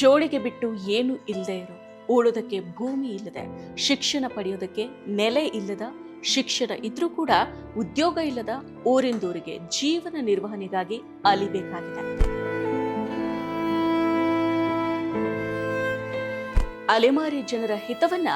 ಜೋಳಿಗೆ ಬಿಟ್ಟು ಏನು ಇಲ್ಲದೆ ಇರೋ ಉಳೋದಕ್ಕೆ ಭೂಮಿ ಇಲ್ಲದೆ, ಶಿಕ್ಷಣ ಪಡೆಯೋದಕ್ಕೆ ನೆಲೆ ಇಲ್ಲದ, ಶಿಕ್ಷಣ ಇದ್ರೂ ಕೂಡ ಉದ್ಯೋಗ ಇಲ್ಲದ ಊರಿಂದೂರಿಗೆ ಜೀವನ ನಿರ್ವಹಣೆಗಾಗಿ ಅಲಿಬೇಕಾಗಿದೆ. ಅಲೆಮಾರಿ ಜನರ ಹಿತವನ್ನ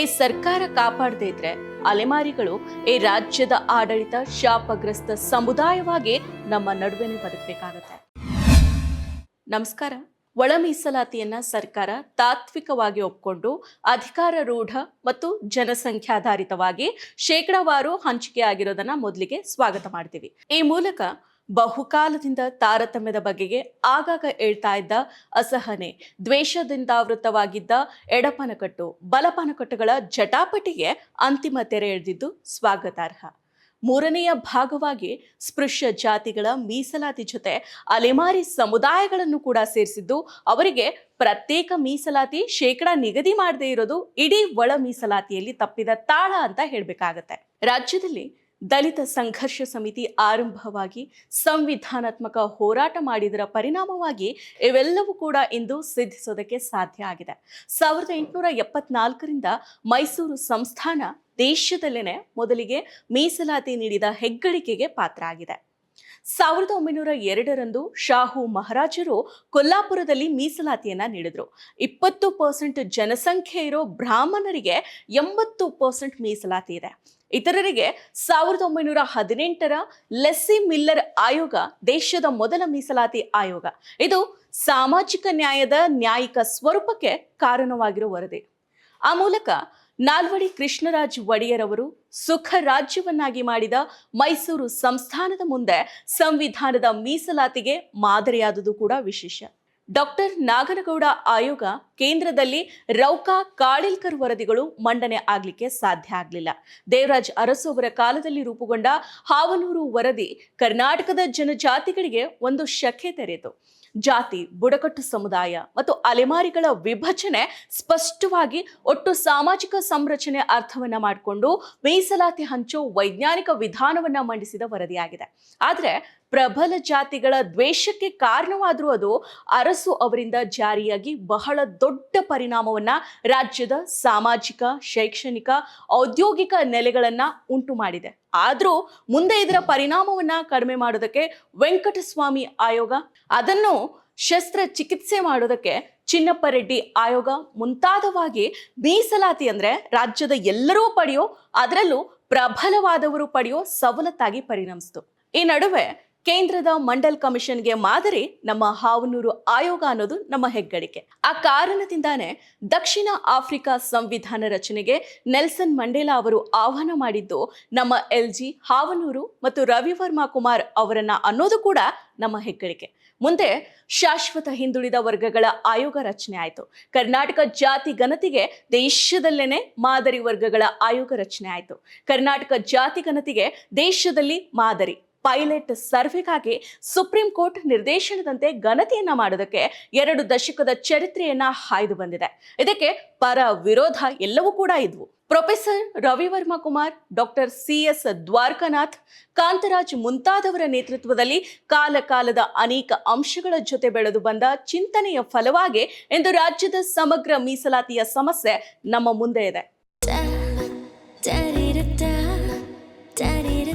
ಈ ಸರ್ಕಾರ ಕಾಪಾಡದೇ ಇದ್ರೆ, ಅಲೆಮಾರಿಗಳು ಈ ರಾಜ್ಯದ ಆಡಳಿತ ಶಾಪಗ್ರಸ್ತ ಸಮುದಾಯವಾಗಿ ನಮ್ಮ ನಡುವೆನೆ ಬದುಕಬೇಕಾಗತ್ತೆ. ನಮಸ್ಕಾರ. ಒಳ ಮೀಸಲಾತಿಯನ್ನ ಸರ್ಕಾರ ತಾತ್ವಿಕವಾಗಿ ಒಪ್ಕೊಂಡು ಅಧಿಕಾರರೂಢ ಮತ್ತು ಜನಸಂಖ್ಯಾಧಾರಿತವಾಗಿ ಶೇಕಡಾವಾರು ಹಂಚಿಕೆ ಆಗಿರೋದನ್ನ ಮೊದಲಿಗೆ ಸ್ವಾಗತ ಮಾಡ್ತೀವಿ. ಈ ಮೂಲಕ ಬಹುಕಾಲದಿಂದ ತಾರತಮ್ಯದ ಬಗೆಗೆ ಆಗಾಗ ಹೇಳ್ತಾ ಇದ್ದ ಅಸಹನೆ ದ್ವೇಷದಿಂದಾವೃತವಾಗಿದ್ದ ಎಡಪನಕಟ್ಟು, ಬಲಪನಕಟ್ಟುಗಳ ಜಟಾಪಟಿಗೆ ಅಂತಿಮ ತೆರೆ ಎಳೆದಿದ್ದು ಸ್ವಾಗತಾರ್ಹ. ಮೂರನೆಯ ಭಾಗವಾಗಿ ಸ್ಪೃಶ್ಯ ಜಾತಿಗಳ ಮೀಸಲಾತಿ ಜೊತೆ ಅಲೆಮಾರಿ ಸಮುದಾಯಗಳನ್ನು ಕೂಡ ಸೇರಿಸಿದ್ದು, ಅವರಿಗೆ ಪ್ರತ್ಯೇಕ ಮೀಸಲಾತಿ, ಶೇಕಡ ನಿಗದಿ ಮಾಡದೇ ಇರೋದು ಇಡೀ ಒಳ ಮೀಸಲಾತಿಯಲ್ಲಿ ತಪ್ಪಿದ ತಾಳ ಅಂತ ಹೇಳಬೇಕಾಗತ್ತೆ. ರಾಜ್ಯದಲ್ಲಿ ದಲಿತ ಸಂಘರ್ಷ ಸಮಿತಿ ಆರಂಭವಾಗಿ ಸಂವಿಧಾನಾತ್ಮಕ ಹೋರಾಟ ಮಾಡಿದರ ಪರಿಣಾಮವಾಗಿ ಇವೆಲ್ಲವೂ ಕೂಡ ಇಂದು ಸಿದ್ಧಿಸೋದಕ್ಕೆ ಸಾಧ್ಯ ಆಗಿದೆ. ಸಾವಿರದ ಎಂಟುನೂರ ಎಪ್ಪತ್ನಾಲ್ಕರಿಂದ ಮೈಸೂರು ಸಂಸ್ಥಾನ ದೇಶದಲ್ಲೇನೆ ಮೊದಲಿಗೆ ಮೀಸಲಾತಿ ನೀಡಿದ ಹೆಗ್ಗಳಿಕೆಗೆ ಪಾತ್ರ ಆಗಿದೆ. ಸಾವಿರದ ಒಂಬೈನೂರ ಎರಡರಂದು ಶಾಹು ಮಹಾರಾಜರು ಕೊಲ್ಲಾಪುರದಲ್ಲಿ ಮೀಸಲಾತಿಯನ್ನ ನೀಡಿದ್ರು. ಇಪ್ಪತ್ತು ಪರ್ಸೆಂಟ್ ಜನಸಂಖ್ಯೆ ಇರೋ ಬ್ರಾಹ್ಮಣರಿಗೆ ಎಂಬತ್ತು ಪರ್ಸೆಂಟ್ ಮೀಸಲಾತಿ ಇದೆ. ಇತರರಿಗೆ ಸಾವಿರದ ಒಂಬೈನೂರ ಹದಿನೆಂಟರ ಲೆಸ್ಸಿ ಮಿಲ್ಲರ್ ಆಯೋಗ ದೇಶದ ಮೊದಲ ಮೀಸಲಾತಿ ಆಯೋಗ. ಇದು ಸಾಮಾಜಿಕ ನ್ಯಾಯದ ನ್ಯಾಯಿಕ ಸ್ವರೂಪಕ್ಕೆ ಕಾರಣವಾಗಿರುವ ವರದಿ. ಆ ಮೂಲಕ ನಾಲ್ವಡಿ ಕೃಷ್ಣರಾಜ್ ಒಡೆಯರ್ ಅವರು ಸುಖ ರಾಜ್ಯವನ್ನಾಗಿ ಮಾಡಿದ ಮೈಸೂರು ಸಂಸ್ಥಾನದ ಮುಂದೆ ಸಂವಿಧಾನದ ಮೀಸಲಾತಿಗೆ ಮಾದರಿಯಾದುದು ಕೂಡ ವಿಶೇಷ. ಡಾಕ್ಟರ್ ನಾಗನಗೌಡ ಆಯೋಗ ಕೇಂದ್ರದಲ್ಲಿ ರೌಕಾ ಕಾಳಿಲ್ಕರ್ ವರದಿಗಳು ಮಂಡನೆ ಆಗ್ಲಿಕ್ಕೆ ಸಾಧ್ಯ ಆಗಲಿಲ್ಲ. ದೇವರಾಜ್ ಅರಸು ಅವರ ಕಾಲದಲ್ಲಿ ರೂಪುಗೊಂಡ ಹಾವನೂರು ವರದಿ ಕರ್ನಾಟಕದ ಜನಜಾತಿಗಳಿಗೆ ಒಂದು ಶಖೆ ತೆರೆಯಿತು. ಜಾತಿ, ಬುಡಕಟ್ಟು ಸಮುದಾಯ ಮತ್ತು ಅಲೆಮಾರಿಗಳ ವಿಭಜನೆ ಸ್ಪಷ್ಟವಾಗಿ ಒಟ್ಟು ಸಾಮಾಜಿಕ ಸಂರಚನೆ ಅರ್ಥವನ್ನ ಮಾಡಿಕೊಂಡು ಮೀಸಲಾತಿ ಹಂಚೋ ವೈಜ್ಞಾನಿಕ ವಿಧಾನವನ್ನ ಮಂಡಿಸಿದ ವರದಿಯಾಗಿದೆ. ಆದ್ರೆ ಪ್ರಬಲ ಜಾತಿಗಳ ದ್ವೇಷಕ್ಕೆ ಕಾರಣವಾದರೂ ಅದು ಅರಸು ಅವರಿಂದ ಜಾರಿಯಾಗಿ ಬಹಳ ದೊಡ್ಡ ಪರಿಣಾಮವನ್ನ ರಾಜ್ಯದ ಸಾಮಾಜಿಕ, ಶೈಕ್ಷಣಿಕ, ಔದ್ಯೋಗಿಕ ನೆಲೆಗಳನ್ನ ಉಂಟು ಮಾಡಿದೆ. ಆದರೂ ಮುಂದೆ ಇದರ ಪರಿಣಾಮವನ್ನ ಕಡಿಮೆ ಮಾಡೋದಕ್ಕೆ ವೆಂಕಟಸ್ವಾಮಿ ಆಯೋಗ, ಅದನ್ನು ಶಸ್ತ್ರ ಚಿಕಿತ್ಸೆ ಮಾಡೋದಕ್ಕೆ ಚಿನ್ನಪ್ಪ ರೆಡ್ಡಿ ಆಯೋಗ ಮುಂತಾದವಾಗಿ ಮೀಸಲಾತಿ ಅಂದ್ರೆ ರಾಜ್ಯದ ಎಲ್ಲರೂ ಪಡೆಯೋ, ಅದರಲ್ಲೂ ಪ್ರಬಲವಾದವರು ಪಡೆಯೋ ಸವಲತ್ತಾಗಿ ಪರಿಣಮಿಸಿತು. ಈ ನಡುವೆ ಕೇಂದ್ರದ ಮಂಡಲ್ ಕಮಿಷನ್ಗೆ ಮಾದರಿ ನಮ್ಮ ಹಾವನೂರು ಆಯೋಗ ಅನ್ನೋದು ನಮ್ಮ ಹೆಗ್ಗಳಿಕೆ. ಆ ಕಾರಣದಿಂದಾನೆ ದಕ್ಷಿಣ ಆಫ್ರಿಕಾ ಸಂವಿಧಾನ ರಚನೆಗೆ ನೆಲ್ಸನ್ ಮಂಡೇಲಾ ಅವರು ಆಹ್ವಾನ ಮಾಡಿದ್ದು ನಮ್ಮ ಎಲ್ ಜಿ ಹಾವನೂರು ಮತ್ತು ರವಿವರ್ಮಾ ಕುಮಾರ್ ಅವರನ್ನ ಅನ್ನೋದು ಕೂಡ ನಮ್ಮ ಹೆಗ್ಗಳಿಕೆ. ಮುಂದೆ ಶಾಶ್ವತ ಹಿಂದುಳಿದ ವರ್ಗಗಳ ಆಯೋಗ ರಚನೆ ಆಯಿತು. ಕರ್ನಾಟಕ ಜಾತಿ ಗಣತಿಗೆ ದೇಶದಲ್ಲೇನೆ ಮಾದರಿ ವರ್ಗಗಳ ಆಯೋಗ ರಚನೆ ಆಯಿತು. ಕರ್ನಾಟಕ ಜಾತಿ ಗಣತಿಗೆ ದೇಶದಲ್ಲಿ ಮಾದರಿ. ಪೈಲಟ್ ಸರ್ವೆಗಾಗಿ ಸುಪ್ರೀಂ ಕೋರ್ಟ್ ನಿರ್ದೇಶನದಂತೆ ಗಣತಿಯನ್ನ ಮಾಡೋದಕ್ಕೆ ಎರಡು ದಶಕದ ಚರಿತ್ರೆಯನ್ನ ಹಾಯ್ದು ಬಂದಿದೆ. ಇದಕ್ಕೆ ಪರ ವಿರೋಧ ಎಲ್ಲವೂ ಕೂಡ ಇದ್ವು. Professor Ravivarma Kumar, doctor C S Dwarakanath, Kantharaj ಮುಂತಾದವರ ನೇತೃತ್ವದಲ್ಲಿ ಕಾಲಕಾಲದ ಅನೇಕ ಅಂಶಗಳ ಜೊತೆ ಬೆಳೆದು ಬಂದ ಚಿಂತನೆಯ ಫಲವಾಗಿ ಇಂದು ರಾಜ್ಯದ ಸಮಗ್ರ ಮೀಸಲಾತಿಯ ಸಮಸ್ಯೆ ನಮ್ಮ ಮುಂದೆ ಇದೆ.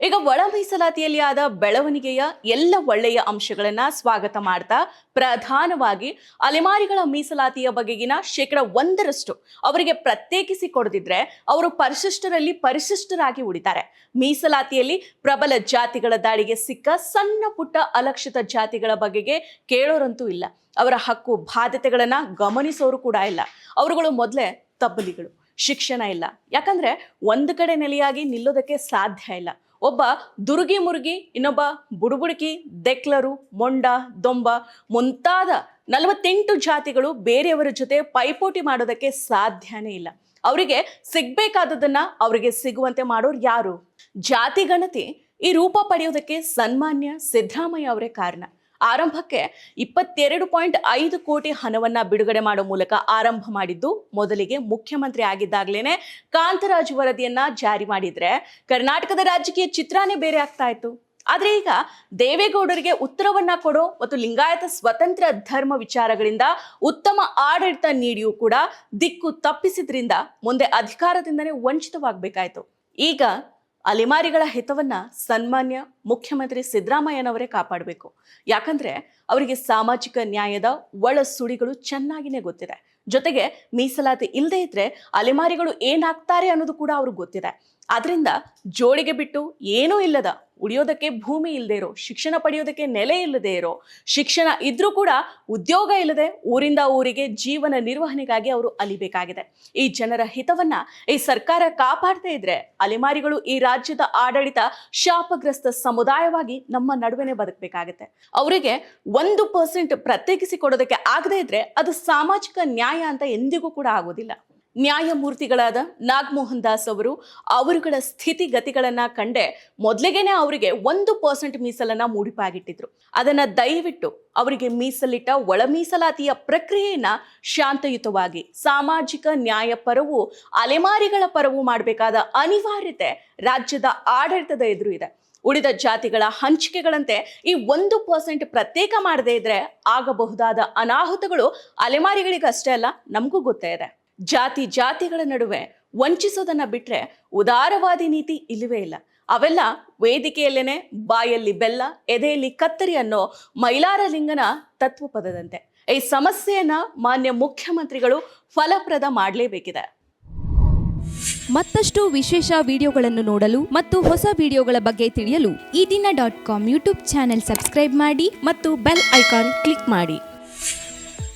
ಈಗ ಒಳ ಮೀಸಲಾತಿಯಲ್ಲಿ ಆದ ಬೆಳವಣಿಗೆಯ ಎಲ್ಲ ಒಳ್ಳೆಯ ಅಂಶಗಳನ್ನ ಸ್ವಾಗತ ಮಾಡ್ತಾ ಪ್ರಧಾನವಾಗಿ ಅಲೆಮಾರಿಗಳ ಮೀಸಲಾತಿಯ ಬಗೆಗಿನ ಶೇಕಡ ಒಂದರಷ್ಟು ಅವರಿಗೆ ಪ್ರತ್ಯೇಕಿಸಿ ಕೊಡದಿದ್ರೆ ಅವರು ಪರಿಶಿಷ್ಟರಲ್ಲಿ ಪರಿಶಿಷ್ಟರಾಗಿ ಉಳಿತಾರೆ. ಮೀಸಲಾತಿಯಲ್ಲಿ ಪ್ರಬಲ ಜಾತಿಗಳ ದಾಳಿಗೆ ಸಿಕ್ಕ ಸಣ್ಣ ಪುಟ್ಟ ಅಲಕ್ಷಿತ ಜಾತಿಗಳ ಬಗೆಗೆ ಕೇಳೋರಂತೂ ಇಲ್ಲ. ಅವರ ಹಕ್ಕು ಬಾಧ್ಯತೆಗಳನ್ನ ಗಮನಿಸೋರು ಕೂಡ ಇಲ್ಲ. ಅವರುಗಳು ಮೊದಲೇ ತಬ್ಬಲಿಗಳು, ಶಿಕ್ಷಣ ಇಲ್ಲ. ಯಾಕಂದ್ರೆ ಒಂದು ಕಡೆ ನೆಲೆಯಾಗಿ ನಿಲ್ಲೋದಕ್ಕೆ ಸಾಧ್ಯ ಇಲ್ಲ. ಒಬ್ಬ ದುರ್ಗಿ ಮುರುಗಿ, ಇನ್ನೊಬ್ಬ ಬುಡುಬುಡುಕಿ, ದೆಕ್ಲರು, ಮೊಂಡ, ದೊಂಬ ಮುಂತಾದ ನಲವತ್ತೆಂಟು ಜಾತಿಗಳು ಬೇರೆಯವರ ಜೊತೆ ಪೈಪೋಟಿ ಮಾಡೋದಕ್ಕೆ ಸಾಧ್ಯನೇ ಇಲ್ಲ. ಅವರಿಗೆ ಸಿಗ್ಬೇಕಾದದನ್ನ ಅವರಿಗೆ ಸಿಗುವಂತೆ ಮಾಡೋರು ಯಾರು? ಜಾತಿ ಗಣತಿ ಈ ರೂಪ ಪಡೆಯೋದಕ್ಕೆ ಸನ್ಮಾನ್ಯ ಸಿದ್ದರಾಮಯ್ಯ ಅವರೇ ಕಾರಣ. ಆರಂಭಕ್ಕೆ ಇಪ್ಪತ್ತೆರಡು ಪಾಯಿಂಟ್ ಐದು ಕೋಟಿ ಹಣವನ್ನ ಬಿಡುಗಡೆ ಮಾಡೋ ಮೂಲಕ ಆರಂಭ ಮಾಡಿದ್ದು ಮೊದಲಿಗೆ ಮುಖ್ಯಮಂತ್ರಿ ಆಗಿದ್ದಾಗಲೇ ಕಾಂತರಾಜ್ ವರದಿಯನ್ನ ಜಾರಿ ಮಾಡಿದ್ರೆ ಕರ್ನಾಟಕದ ರಾಜಕೀಯ ಚಿತ್ರನೇ ಬೇರೆ ಆಗ್ತಾ ಇತ್ತು. ಆದ್ರೆ ಈಗ ದೇವೇಗೌಡರಿಗೆ ಉತ್ತರವನ್ನ ಕೊಡೋ ಮತ್ತು ಲಿಂಗಾಯತ ಸ್ವತಂತ್ರ ಧರ್ಮ ವಿಚಾರಗಳಿಂದ ಉತ್ತಮ ಆಡಳಿತ ನೀಡಿಯೂ ಕೂಡ ದಿಕ್ಕು ತಪ್ಪಿಸಿದ್ರಿಂದ ಮುಂದೆ ಅಧಿಕಾರದಿಂದನೇ ವಂಚಿತವಾಗಬೇಕಾಯ್ತು. ಈಗ ಅಲೆಮಾರಿಗಳ ಹಿತವನ್ನ ಸನ್ಮಾನ್ಯ ಮುಖ್ಯಮಂತ್ರಿ ಸಿದ್ದರಾಮಯ್ಯನವರೇ ಕಾಪಾಡಬೇಕು. ಯಾಕಂದ್ರೆ ಅವರಿಗೆ ಸಾಮಾಜಿಕ ನ್ಯಾಯದ ಒಳ ಸುಳಿಗಳು ಚೆನ್ನಾಗಿನೇ ಗೊತ್ತಿದೆ. ಜೊತೆಗೆ ಮೀಸಲಾತಿ ಇಲ್ಲದೆ ಇದ್ರೆ ಅಲೆಮಾರಿಗಳು ಏನಾಗ್ತಾರೆ ಅನ್ನೋದು ಕೂಡ ಅವ್ರಿಗೆ ಗೊತ್ತಿದೆ. ಆದ್ರಿಂದ ಜೋಳಿಗೆ ಬಿಟ್ಟು ಏನೂ ಇಲ್ಲದ ಉಳಿಯೋದಕ್ಕೆ ಭೂಮಿ ಇಲ್ಲದೆ ಇರೋ, ಶಿಕ್ಷಣ ಪಡೆಯೋದಕ್ಕೆ ನೆಲೆ ಇಲ್ಲದೆ ಇರೋ, ಶಿಕ್ಷಣ ಇದ್ರೂ ಕೂಡ ಉದ್ಯೋಗ ಇಲ್ಲದೆ ಊರಿಂದ ಊರಿಗೆ ಜೀವನ ನಿರ್ವಹಣೆಗಾಗಿ ಅವರು ಅಲಿಬೇಕಾಗಿದೆ. ಈ ಜನರ ಹಿತವನ್ನ ಈ ಸರ್ಕಾರ ಕಾಪಾಡದೇ ಇದ್ರೆ ಅಲೆಮಾರಿಗಳು ಈ ರಾಜ್ಯದ ಆಡಳಿತ ಶಾಪಗ್ರಸ್ತ ಸಮುದಾಯವಾಗಿ ನಮ್ಮ ನಡುವೆನೆ ಬದುಕಬೇಕಾಗತ್ತೆ. ಅವರಿಗೆ ಒಂದು ಪರ್ಸೆಂಟ್ ಪ್ರತ್ಯೇಕಿಸಿ ಕೊಡೋದಕ್ಕೆ ಆಗದೇ ಇದ್ರೆ ಅದು ಸಾಮಾಜಿಕ ನ್ಯಾಯ ಅಂತ ಎಂದಿಗೂ ಕೂಡ ಆಗೋದಿಲ್ಲ. ನ್ಯಾಯಮೂರ್ತಿಗಳಾದ ನಾಗಮೋಹನ್ ದಾಸ್ ಅವರು ಅವರುಗಳ ಸ್ಥಿತಿಗತಿಗಳನ್ನ ಕಂಡೆ ಮೊದಲಿಗೆನೆ ಅವರಿಗೆ ಒಂದು ಪರ್ಸೆಂಟ್ ಮೀಸಲನ್ನ ಮೂಡಿಪಾಗಿಟ್ಟಿದ್ರು. ಅದನ್ನ ದಯವಿಟ್ಟು ಅವರಿಗೆ ಮೀಸಲಿಟ್ಟ ಒಳ ಮೀಸಲಾತಿಯ ಪ್ರಕ್ರಿಯೆಯನ್ನ ಶಾಂತಯುತವಾಗಿ, ಸಾಮಾಜಿಕ ನ್ಯಾಯ ಪರವು, ಅಲೆಮಾರಿಗಳ ಪರವು ಮಾಡಬೇಕಾದ ಅನಿವಾರ್ಯತೆ ರಾಜ್ಯದ ಆಡಳಿತದ ಎದುರು ಇದೆ. ಉಳಿದ ಜಾತಿಗಳ ಹಂಚಿಕೆಗಳಂತೆ ಈ ಒಂದು ಪರ್ಸೆಂಟ್ ಪ್ರತ್ಯೇಕ ಮಾಡದೇ ಇದ್ರೆ ಆಗಬಹುದಾದ ಅನಾಹುತಗಳು ಅಲೆಮಾರಿಗಳಿಗಷ್ಟೇ ಅಲ್ಲ, ನಮಗೂ ಗೊತ್ತೇ ಇದೆ. ಜಾತಿ ಜಾತಿಗಳ ನಡುವೆ ವಂಚಿಸೋದನ್ನ ಬಿಟ್ಟರೆ ಉದಾರವಾದಿ ನೀತಿ ಇಲ್ಲವೇ ಇಲ್ಲ. ಅವೆಲ್ಲ ವೇದಿಕೆಯಲ್ಲೇನೆ ಬಾಯಲ್ಲಿ ಬೆಲ್ಲ, ಎದೆಯಲ್ಲಿ ಕತ್ತರಿ ಅನ್ನೋ ಮೈಲಾರ ಲಿಂಗನ ತತ್ವಪದದಂತೆ. ಈ ಸಮಸ್ಯೆಯನ್ನ ಮಾನ್ಯ ಮುಖ್ಯಮಂತ್ರಿಗಳು ಫಲಪ್ರದ ಮಾಡಲೇಬೇಕಿದೆ. ಮತ್ತಷ್ಟು ವಿಶೇಷ ವಿಡಿಯೋಗಳನ್ನು ನೋಡಲು ಮತ್ತು ಹೊಸ ವಿಡಿಯೋಗಳ ಬಗ್ಗೆ ತಿಳಿಯಲು Ee Dina dot com YouTube channel subscribe ಮಾಡಿ ಮತ್ತು ಬೆಲ್ ಐಕಾನ್ ಕ್ಲಿಕ್ ಮಾಡಿ.